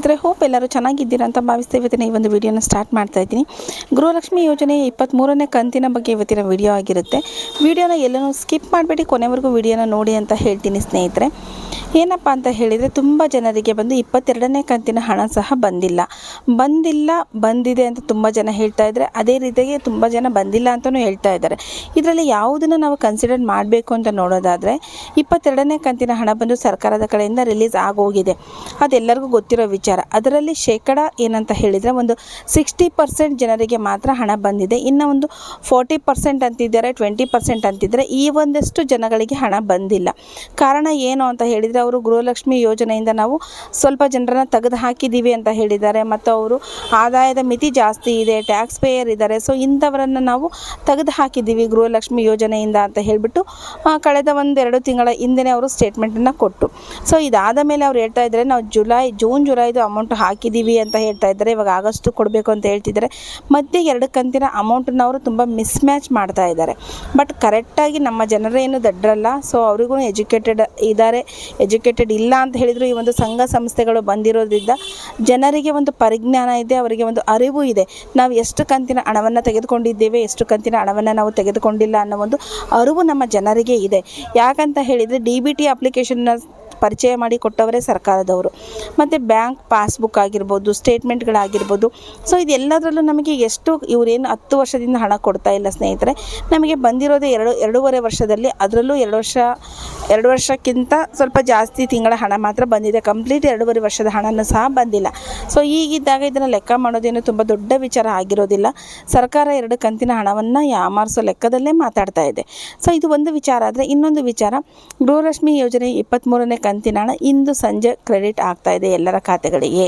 ಇದ್ರೆ ಹೋಪ್ ಎಲ್ಲರೂ ಚೆನ್ನಾಗಿದ್ದೀರಾ ಅಂತ ಭಾವಿಸ್ತಾ ಇವತ್ತಿನ ಈ ಒಂದು ವಿಡಿಯೋನ ಸ್ಟಾರ್ಟ್ ಮಾಡ್ತಾ ಇದ್ದೀನಿ. ಗೃಹಲಕ್ಷ್ಮಿ ಯೋಜನೆ ಇಪ್ಪತ್ತ್ಮೂರನೇ ಕಂತಿನ ಬಗ್ಗೆ ಇವತ್ತಿನ ವಿಡಿಯೋ ಆಗಿರುತ್ತೆ. ವಿಡಿಯೋನ ಎಲ್ಲನೂ ಸ್ಕಿಪ್ ಮಾಡಬೇಡಿ, ಕೊನೆವರೆಗೂ ವಿಡಿಯೋನ ನೋಡಿ ಅಂತ ಹೇಳ್ತೀನಿ ಸ್ನೇಹಿತರೆ. ಏನಪ್ಪ ಅಂತ ಹೇಳಿದರೆ ತುಂಬ ಜನರಿಗೆ ಬಂದು ಇಪ್ಪತ್ತೆರಡನೇ ಕಂತಿನ ಹಣ ಸಹ ಬಂದಿಲ್ಲ. ಬಂದಿಲ್ಲ, ಬಂದಿದೆ ಅಂತ ತುಂಬ ಜನ ಹೇಳ್ತಾ ಇದ್ದಾರೆ ಅದೇ ರೀತಿಯಾಗಿ ತುಂಬ ಜನ ಬಂದಿಲ್ಲ ಅಂತಲೂ ಹೇಳ್ತಾ ಇದ್ದಾರೆ. ಇದರಲ್ಲಿ ಯಾವುದನ್ನು ನಾವು ಕನ್ಸಿಡರ್ ಮಾಡಬೇಕು ಅಂತ ನೋಡೋದಾದರೆ ಇಪ್ಪತ್ತೆರಡನೇ ಕಂತಿನ ಹಣ ಬಂದು ಸರ್ಕಾರದ ಕಡೆಯಿಂದ ರಿಲೀಸ್ ಆಗೋಗಿದೆ. ಅದೆಲ್ಲರಿಗೂ ಗೊತ್ತಿರೋ ವಿಚಾರ. ಅದರಲ್ಲಿ ಶೇಕಡ ಏನಂತ ಹೇಳಿದರೆ ಒಂದು ಸಿಕ್ಸ್ಟಿ ಪರ್ಸೆಂಟ್ ಜನರಿಗೆ ಮಾತ್ರ ಹಣ ಬಂದಿದೆ. ಇನ್ನು ಒಂದು ಫೋರ್ಟಿ ಪರ್ಸೆಂಟ್ ಅಂತಿದ್ದಾರೆ ಟ್ವೆಂಟಿ ಪರ್ಸೆಂಟ್ ಅಂತಿದ್ದಾರೆ. ಈ ಒಂದಷ್ಟು ಜನಗಳಿಗೆ ಹಣ ಬಂದಿಲ್ಲ. ಕಾರಣ ಏನು ಅಂತ ಹೇಳಿದರೆ ಅವರು ಗೃಹಲಕ್ಷ್ಮಿ ಯೋಜನೆಯಿಂದ ನಾವು ಸ್ವಲ್ಪ ಜನರನ್ನ ತೆಗೆದು ಹಾಕಿದ್ದೀವಿ ಅಂತ ಹೇಳಿದ್ದಾರೆ. ಮತ್ತು ಅವರು ಆದಾಯದ ಮಿತಿ ಜಾಸ್ತಿ ಇದೆ ಟ್ಯಾಕ್ಸ್ ಪೇಯರ್ ಇದ್ದಾರೆ. ಸೊ ಇಂಥವರನ್ನು ನಾವು ತೆಗೆದು ಹಾಕಿದ್ದೀವಿ ಗೃಹಲಕ್ಷ್ಮಿ ಯೋಜನೆಯಿಂದ ಅಂತ ಹೇಳಿಬಿಟ್ಟು ಕಳೆದ ಒಂದೆರಡು ತಿಂಗಳ ಹಿಂದೆ ಅವರು ಸ್ಟೇಟ್ಮೆಂಟನ್ನು ಕೊಟ್ಟು. ಸೊ ಇದಾದ ಮೇಲೆ ಅವ್ರು ಹೇಳ್ತಾ ಇದ್ದಾರೆ, ನಾವು ಜುಲೈ ಜೂನ್ ಜುಲೈದು ಅಮೌಂಟ್ ಹಾಕಿದ್ದೀವಿ ಅಂತ ಹೇಳ್ತಾ ಇದ್ದಾರೆ. ಇವಾಗ ಆಗಸ್ಟು ಕೊಡಬೇಕು ಅಂತ ಹೇಳ್ತಿದ್ದಾರೆ. ಮಧ್ಯೆ ಎರಡು ಕಂತಿನ ಅಮೌಂಟನ್ನು ಅವರು ತುಂಬ ಮಿಸ್ ಮ್ಯಾಚ್ ಮಾಡ್ತಾ ಇದ್ದಾರೆ. ಬಟ್ ಕರೆಕ್ಟಾಗಿ ನಮ್ಮ ಜನರೇನು ದಡ್ಡರಲ್ಲ ಸೊ ಅವರಿಗೂ ಎಜುಕೇಟೆಡ್ ಇದ್ದಾರೆ. ಎಜುಕೇಟೆಡ್ ಇಲ್ಲ ಅಂತ ಹೇಳಿದ್ರು ಈ ಒಂದು ಸಂಘ ಸಂಸ್ಥೆಗಳು ಬಂದಿರೋದ್ರಿಂದ ಜನರಿಗೆ ಒಂದು ಪರಿಜ್ಞಾನ ಇದೆ, ಅವರಿಗೆ ಒಂದು ಅರಿವು ಇದೆ. ನಾವು ಎಷ್ಟು ಕಂತಿನ ಹಣವನ್ನು ತೆಗೆದುಕೊಂಡಿದ್ದೇವೆ, ಎಷ್ಟು ಕಂತಿನ ಹಣವನ್ನು ನಾವು ತೆಗೆದುಕೊಂಡಿಲ್ಲ ಅನ್ನೋ ಒಂದು ಅರಿವು ನಮ್ಮ ಜನರಿಗೆ ಇದೆ. ಯಾಕಂತ ಹೇಳಿದರೆ ಡಿ ಬಿ ಟಿ ಅಪ್ಲಿಕೇಶನ್ನ ಪರಿಚಯ ಮಾಡಿ ಕೊಟ್ಟವರೇ ಸರ್ಕಾರದವರು. ಮತ್ತು ಬ್ಯಾಂಕ್ ಪಾಸ್ಬುಕ್ ಆಗಿರ್ಬೋದು, ಸ್ಟೇಟ್ಮೆಂಟ್ಗಳಾಗಿರ್ಬೋದು. ಸೊ ಇದೆಲ್ಲದರಲ್ಲೂ ನಮಗೆ ಎಷ್ಟು ಇವರೇನು ಹತ್ತು ವರ್ಷದಿಂದ ಹಣ ಕೊಡ್ತಾ ಇಲ್ಲ ಸ್ನೇಹಿತರೆ, ನಮಗೆ ಬಂದಿರೋದು ಎರಡು, ಎರಡೂವರೆ ವರ್ಷದಲ್ಲಿ. ಅದರಲ್ಲೂ ಎರಡು ವರ್ಷ, ಎರಡು ವರ್ಷಕ್ಕಿಂತ ಸ್ವಲ್ಪ ಜಾಸ್ತಿ ತಿಂಗಳ ಹಣ ಮಾತ್ರ ಬಂದಿದೆ. ಕಂಪ್ಲೀಟ್ ಎರಡೂವರೆ ವರ್ಷದ ಹಣನೂ ಸಹ ಬಂದಿಲ್ಲ. ಸೊ ಈಗಿದ್ದಾಗ ಇದನ್ನು ಲೆಕ್ಕ ಮಾಡೋದೇನು ತುಂಬ ದೊಡ್ಡ ವಿಚಾರ ಆಗಿರೋದಿಲ್ಲ. ಸರ್ಕಾರ ಎರಡು ಕಂತಿನ ಹಣವನ್ನು ಯಾಮಾರಿಸೋ ಲೆಕ್ಕದಲ್ಲೇ ಮಾತಾಡ್ತಾ ಇದೆ. ಸೊ ಇದು ಒಂದು ವಿಚಾರ. ಆದರೆ ಇನ್ನೊಂದು ವಿಚಾರ, ಗೃಹಲಕ್ಷ್ಮಿ ಯೋಜನೆ ಇಪ್ಪತ್ತ್ಮೂರನೇ ಕಂತಿನ ಹಣ ಇಂದು ಸಂಜೆ ಕ್ರೆಡಿಟ್ ಆಗ್ತಾ ಇದೆ ಎಲ್ಲರ ಖಾತೆಗಳಿಗೆ.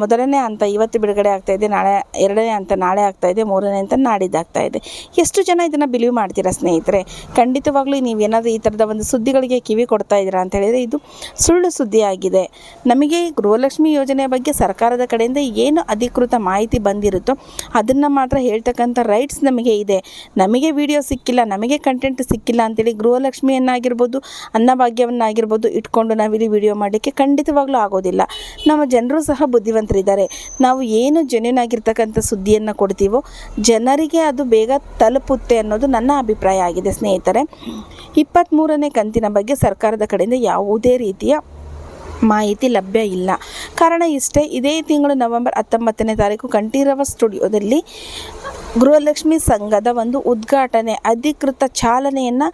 ಮೊದಲನೇ ಹಂತ ಇವತ್ತು ಬಿಡುಗಡೆ ಆಗ್ತಾ ಇದೆ, ನಾಳೆ ಎರಡನೇ ಹಂತ ನಾಳೆ ಆಗ್ತಾ ಇದೆ, ಮೂರನೇ ಹಂತ ನಾಡಿದ್ದಾಗ್ತಾ ಇದೆ. ಎಷ್ಟು ಜನ ಇದನ್ನು ಬಿಲೀವ್ ಮಾಡ್ತೀರಾ ಸ್ನೇಹಿತರೆ? ಖಂಡಿತವಾಗ್ಲೂ ನೀವೇನಾದರೂ ಈ ಥರದ ಒಂದು ಸುದ್ದಿಗಳಿಗೆ ಕಿವಿ ಕೊಡ್ತಾ ಇದ್ದೀರಾ ಅಂತ ಹೇಳಿದರೆ ಇದು ಸುಳ್ಳು ಸುದ್ದಿ ಆಗಿದೆ. ನಮಗೆ ಗೃಹಲಕ್ಷ್ಮಿ ಯೋಜನೆ ಬಗ್ಗೆ ಸರ್ಕಾರದ ಕಡೆಯಿಂದ ಏನು ಅಧಿಕೃತ ಮಾಹಿತಿ ಬಂದಿರುತ್ತೋ ಅದನ್ನು ಮಾತ್ರ ಹೇಳ್ತಕ್ಕಂಥ ರೈಟ್ಸ್ ನಮಗೆ ಇದೆ. ನಮಗೆ ವಿಡಿಯೋ ಸಿಕ್ಕಿಲ್ಲ, ನಮಗೆ ಕಂಟೆಂಟ್ ಸಿಕ್ಕಿಲ್ಲ ಅಂತೇಳಿ ಗೃಹಲಕ್ಷ್ಮಿಯನ್ನಾಗಿರ್ಬೋದು, ಅನ್ನಭಾಗ್ಯವನ್ನಾಗಿರ್ಬೋದು ಇಟ್ಕೊಂಡು ನಾವಿಲ್ಲಿ ವಿಡಿಯೋ ಮಾಡಲಿಕ್ಕೆ ಖಂಡಿತವಾಗ್ಲೂ ಆಗೋದಿಲ್ಲ. ನಮ್ಮ ಜನರು ಸಹ ಬುದ್ಧಿವಂತರಿದ್ದಾರೆ. ನಾವು ಏನು ಜೆನ್ಯೂನ್ ಆಗಿರ್ತಕ್ಕಂಥ ಸುದ್ದಿಯನ್ನು ಕೊಡ್ತೀವೋ, ಜನರಿಗೆ ಅದು ಬೇಗ ತಲುಪುತ್ತೆ ಅನ್ನೋದು ನನ್ನ ಅಭಿಪ್ರಾಯ ಆಗಿದೆ ಸ್ನೇಹಿತರೆ. ಇಪ್ಪತ್ತ್ಮೂರನೇ ಕಂತಿನ ಬಗ್ಗೆ ಸರ್ಕಾರದ ಕಡೆಯಿಂದ ಯಾವುದೇ ರೀತಿಯ ಮಾಹಿತಿ ಲಭ್ಯ ಇಲ್ಲ. ಕಾರಣ ಇಷ್ಟೇ, ಇದೇ ತಿಂಗಳು ನವೆಂಬರ್ ಹತ್ತೊಂಬತ್ತನೇ ತಾರೀಕು ಕಂಠೀರವ ಸ್ಟುಡಿಯೋದಲ್ಲಿ ಗೃಹಲಕ್ಷ್ಮಿ ಸಂಘದ ಒಂದು ಉದ್ಘಾಟನೆ, ಅಧಿಕೃತ ಚಾಲನೆಯನ್ನು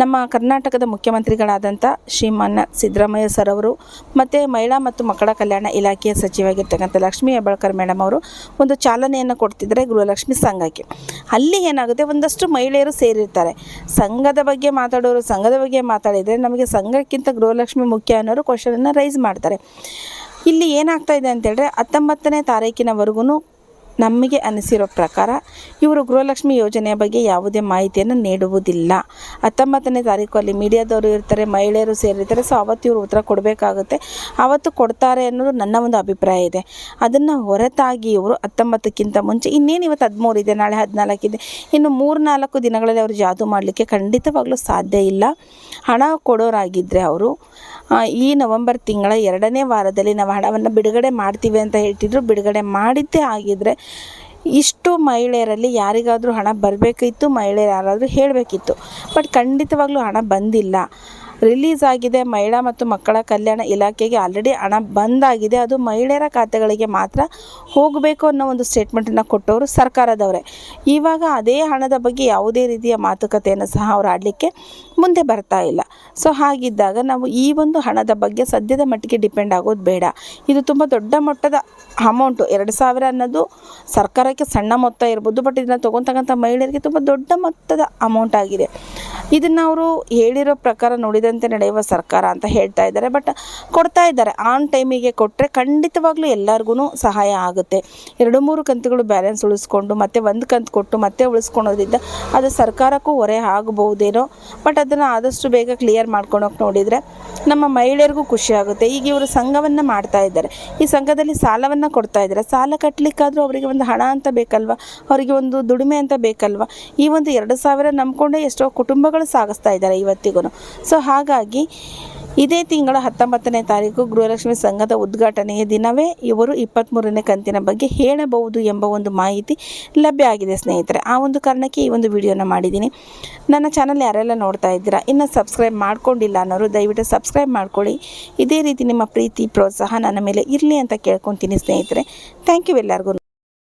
ನಮ್ಮ ಕರ್ನಾಟಕದ ಮುಖ್ಯಮಂತ್ರಿಗಳಾದಂಥ ಶ್ರೀಮಾನ್ಯ ಸಿದ್ದರಾಮಯ್ಯ ಸರ್ ಅವರು ಮತ್ತು ಮಹಿಳಾ ಮತ್ತು ಮಕ್ಕಳ ಕಲ್ಯಾಣ ಇಲಾಖೆಯ ಸಚಿವಾಗಿರ್ತಕ್ಕಂಥ ಲಕ್ಷ್ಮೀ ಹೆಬ್ಬಾಳ್ಕರ್ ಮೇಡಮ್ ಅವರು ಒಂದು ಚಾಲನೆಯನ್ನು ಕೊಡ್ತಿದ್ದಾರೆ ಗೃಹಲಕ್ಷ್ಮಿ ಸಂಘಕ್ಕೆ. ಅಲ್ಲಿ ಏನಾಗುತ್ತೆ? ಒಂದಷ್ಟು ಮಹಿಳೆಯರು ಸೇರಿರ್ತಾರೆ. ಸಂಘದ ಬಗ್ಗೆ ಮಾತಾಡೋರು ಸಂಘದ ಬಗ್ಗೆ ಮಾತಾಡಿದರೆ ನಮಗೆ ಸಂಘಕ್ಕಿಂತ ಗೃಹಲಕ್ಷ್ಮಿ ಮುಖ್ಯ ಅನ್ನೋರು ಕ್ವಶನನ್ನು ರೈಸ್ ಮಾಡ್ತಾರೆ. ಇಲ್ಲಿ ಏನಾಗ್ತಾ ಇದೆ ಅಂತ ಹೇಳಿದ್ರೆ ಹತ್ತೊಂಬತ್ತನೇ ತಾರೀಕಿನವರೆಗೂ ನಮಗೆ ಅನಿಸಿರೋ ಪ್ರಕಾರ, ಇವರು ಗೃಹಲಕ್ಷ್ಮಿ ಯೋಜನೆಯ ಬಗ್ಗೆ ಯಾವುದೇ ಮಾಹಿತಿಯನ್ನು ನೀಡುವುದಿಲ್ಲ. ಹತ್ತೊಂಬತ್ತನೇ ತಾರೀಕು ಮೀಡಿಯಾದವರು ಇರ್ತಾರೆ, ಮಹಿಳೆಯರು ಸೇರಿರ್ತಾರೆ ಸೊ ಅವತ್ತು ಇವರು ಉತ್ತರ ಕೊಡಬೇಕಾಗುತ್ತೆ. ಅವತ್ತು ಕೊಡ್ತಾರೆ ಅನ್ನೋದು ನನ್ನ ಒಂದು ಅಭಿಪ್ರಾಯ ಇದೆ. ಅದನ್ನು ಹೊರತಾಗಿ ಇವರು ಹತ್ತೊಂಬತ್ತಕ್ಕಿಂತ ಮುಂಚೆ, ಇನ್ನೇನು ಇವತ್ತು ಹದಿಮೂರು ಇದೆ, ನಾಳೆ ಹದಿನಾಲ್ಕಿದೆ ಇನ್ನು ಮೂರು ನಾಲ್ಕು ದಿನಗಳಲ್ಲಿ ಅವರು ಜಾದು ಮಾಡಲಿಕ್ಕೆ ಖಂಡಿತವಾಗ್ಲೂ ಸಾಧ್ಯ ಇಲ್ಲ. ಹಣ ಕೊಡೋರಾಗಿದ್ದರೆ ಅವರು ಈ ನವೆಂಬರ್ ತಿಂಗಳ ಎರಡನೇ ವಾರದಲ್ಲಿ ನಾವು ಹಣವನ್ನು ಬಿಡುಗಡೆ ಮಾಡ್ತೀವಿ ಅಂತ ಹೇಳ್ತಿದ್ರು. ಬಿಡುಗಡೆ ಮಾಡಿದ್ದೇ ಆಗಿದ್ದರೆ ಇಷ್ಟು ಮಹಿಳೆಯರಲ್ಲಿ ಯಾರಿಗಾದರೂ ಹಣ ಬರಬೇಕಿತ್ತು, ಮಹಿಳೆಯರು ಯಾರಾದರೂ ಹೇಳಬೇಕಿತ್ತು. ಬಟ್ ಖಂಡಿತವಾಗ್ಲೂ ಹಣ ಬಂದಿಲ್ಲ. ರಿಲೀಸ್ ಆಗಿದೆ. ಮಹಿಳಾ ಮತ್ತು ಮಕ್ಕಳ ಕಲ್ಯಾಣ ಇಲಾಖೆಗೆ ಆಲ್ರೆಡಿ ಹಣ ಬಂದಾಗಿದೆ. ಅದು ಮಹಿಳೆಯರ ಖಾತೆಗಳಿಗೆ ಮಾತ್ರ ಹೋಗಬೇಕು ಅನ್ನೋ ಒಂದು ಸ್ಟೇಟ್ಮೆಂಟನ್ನು ಕೊಟ್ಟವರು ಸರ್ಕಾರದವರೇ. ಇವಾಗ ಅದೇ ಹಣದ ಬಗ್ಗೆ ಯಾವುದೇ ರೀತಿಯ ಮಾತುಕತೆಯನ್ನು ಸಹ ಅವರು ಆಡಲಿಕ್ಕೆ ಮುಂದೆ ಬರ್ತಾ ಇಲ್ಲ. ಸೊ ಹಾಗಿದ್ದಾಗ ನಾವು ಈ ಒಂದು ಹಣದ ಬಗ್ಗೆ ಸದ್ಯದ ಮಟ್ಟಿಗೆ ಡಿಪೆಂಡ್ ಆಗೋದು ಬೇಡ. ಇದು ತುಂಬ ದೊಡ್ಡ ಮಟ್ಟದ ಅಮೌಂಟು ಎರಡು ಸಾವಿರ ಅನ್ನೋದು ಸರ್ಕಾರಕ್ಕೆ ಸಣ್ಣ ಮೊತ್ತ ಇರ್ಬೋದು ಬಟ್ ಇದನ್ನು ತೊಗೊತಕ್ಕಂಥ ಮಹಿಳೆಯರಿಗೆ ತುಂಬ ದೊಡ್ಡ ಮೊತ್ತದ ಅಮೌಂಟ್ ಆಗಿದೆ. ಇದನ್ನು ಅವರು ಹೇಳಿರೋ ಪ್ರಕಾರ ನುಡಿದಂತೆ ನಡೆಯುವ ಸರ್ಕಾರ ಅಂತ ಹೇಳ್ತಾ ಇದ್ದಾರೆ. ಬಟ್ ಕೊಡ್ತಾ ಇದ್ದಾರೆ. ಆನ್ ಟೈಮಿಗೆ ಕೊಟ್ಟರೆ ಖಂಡಿತವಾಗ್ಲೂ ಎಲ್ಲರಿಗೂ ಸಹಾಯ ಆಗುತ್ತೆ. ಎರಡು ಮೂರು ಕಂತುಗಳು ಬ್ಯಾಲೆನ್ಸ್ ಉಳಿಸ್ಕೊಂಡು, ಮತ್ತೆ ಒಂದು ಕಂತು ಕೊಟ್ಟು ಮತ್ತೆ ಉಳಿಸ್ಕೊಳೋದ್ರಿಂದ ಅದು ಸರ್ಕಾರಕ್ಕೂ ಹೊರೆ ಆಗಬಹುದೇನೋ. ಬಟ್ ಅದನ್ನು ಆದಷ್ಟು ಬೇಗ ಕ್ಲಿಯರ್ ಮಾಡ್ಕೊಳಕ್ಕೆ ನೋಡಿದರೆ ನಮ್ಮ ಮಹಿಳೆಯರಿಗೂ ಖುಷಿ ಆಗುತ್ತೆ. ಈಗ ಇವರು ಸಂಘವನ್ನು ಮಾಡ್ತಾ ಇದ್ದಾರೆ. ಈ ಸಂಘದಲ್ಲಿ ಸಾಲವನ್ನು ಕೊಡ್ತಾ ಇದ್ದಾರೆ. ಸಾಲ ಕಟ್ಟಲಿಕ್ಕಾದರೂ ಅವರಿಗೆ ಒಂದು ಹಣ ಅಂತ ಬೇಕಲ್ವ? ಅವರಿಗೆ ಒಂದು ದುಡಿಮೆ ಅಂತ ಬೇಕಲ್ವ? ಈ ಒಂದು ಎರಡು ಸಾವಿರ ನಂಬಿಕೊಂಡೇ ಎಷ್ಟೋ ಕುಟುಂಬಗಳು ಸಾಗಿಸ್ತಾ ಇದ್ದಾರೆ ಇವತ್ತಿಗೂ. ಸೊ ಹಾಗಾಗಿ ಇದೇ ತಿಂಗಳ ಹತ್ತೊಂಬತ್ತನೇ ತಾರೀಕು ಗೃಹಲಕ್ಷ್ಮಿ ಸಂಘದ ಉದ್ಘಾಟನೆಯ ದಿನವೇ ಇವರು ಇಪ್ಪತ್ತ್ಮೂರನೇ ಕಂತಿನ ಬಗ್ಗೆ ಹೇಳಬಹುದು ಎಂಬ ಒಂದು ಮಾಹಿತಿ ಲಭ್ಯ ಆಗಿದೆ ಸ್ನೇಹಿತರೆ. ಆ ಒಂದು ಕಾರಣಕ್ಕೆ ಈ ಒಂದು ವಿಡಿಯೋನ ಮಾಡಿದ್ದೀನಿ. ನನ್ನ ಚಾನಲ್ ಯಾರೆಲ್ಲ ನೋಡ್ತಾ ಇದ್ದೀರಾ, ಇನ್ನು ಸಬ್ಸ್ಕ್ರೈಬ್ ಮಾಡ್ಕೊಂಡಿಲ್ಲ ಅನ್ನೋರು ದಯವಿಟ್ಟು ಸಬ್ಸ್ಕ್ರೈಬ್ ಮಾಡ್ಕೊಳ್ಳಿ. ಇದೇ ರೀತಿ ನಿಮ್ಮ ಪ್ರೀತಿ, ಪ್ರೋತ್ಸಾಹ ನನ್ನ ಮೇಲೆ ಇರಲಿ ಅಂತ ಕೇಳ್ಕೊತೀನಿ ಸ್ನೇಹಿತರೆ. ಥ್ಯಾಂಕ್ ಯು ಎಲ್ಲರಿಗೂ